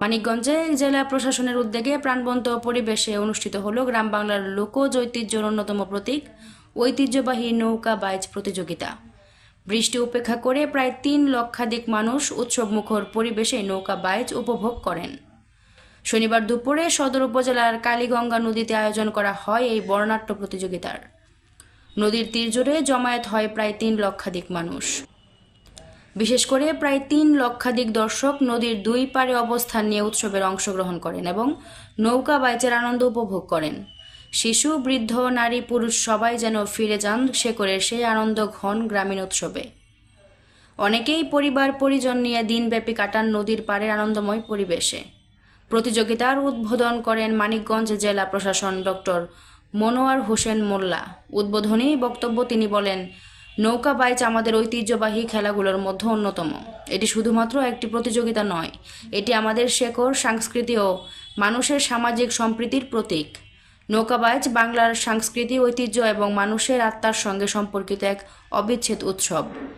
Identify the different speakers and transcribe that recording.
Speaker 1: মানিকগঞ্জে জেলা প্রশাসনের উদ্যোগে প্রাণবন্ত পরিবেশে অনুষ্ঠিত হল গ্রাম বাংলার লোকজ ঐতিহ্যের অন্যতম প্রতীক, ঐতিহ্যবাহী নৌকা বাইচ প্রতিযোগিতা। বৃষ্টি উপেক্ষা করে প্রায় তিন লক্ষাধিক মানুষ উৎসবমুখর পরিবেশে নৌকা বাইচ উপভোগ করেন। শনিবার দুপুরে সদর উপজেলার কালীগঙ্গা নদীতে আয়োজন করা হয় এই বর্ণাঢ্য প্রতিযোগিতার। নদীর তীর জুড়ে জমায়েত হয় প্রায় তিন লক্ষাধিক মানুষ। বিশেষ করে প্রায় তিন লক্ষাধিক দর্শক নদীর দুই পারে অবস্থান নিয়ে উৎসবের অংশগ্রহণ করেন এবং নৌকা বাইচের আনন্দ উপভোগ করেন। শিশু, বৃদ্ধ, নারী, পুরুষ সবাই যেন ফিরে যান শেকড়ের সেই আনন্দ ঘন গ্রামীণ উৎসবে। অনেকেই পরিবার, পরিজন নিয়ে দিনব্যাপী কাটান নদীর পাড়ের আনন্দময় পরিবেশে। প্রতিযোগিতার উদ্বোধন করেন মানিকগঞ্জ জেলা প্রশাসন ডক্টর মনোয়ার হোসেন মোল্লা। উদ্বোধনী বক্তব্য তিনি বলেন নৌকা বাইচ আমাদের ঐতিহ্যবাহী খেলাগুলোর মধ্যে অন্যতম। এটি শুধুমাত্র একটি প্রতিযোগিতা নয়, এটি আমাদের শেকড় সংস্কৃতি ও মানুষের সামাজিক সম্প্রীতির প্রতীক। নৌকাবাজ বাংলার সংস্কৃতি ঐতিহ্য এবং মানুষের আত্মার সঙ্গে সম্পর্কিত এক অবিচ্ছেদ উৎসব।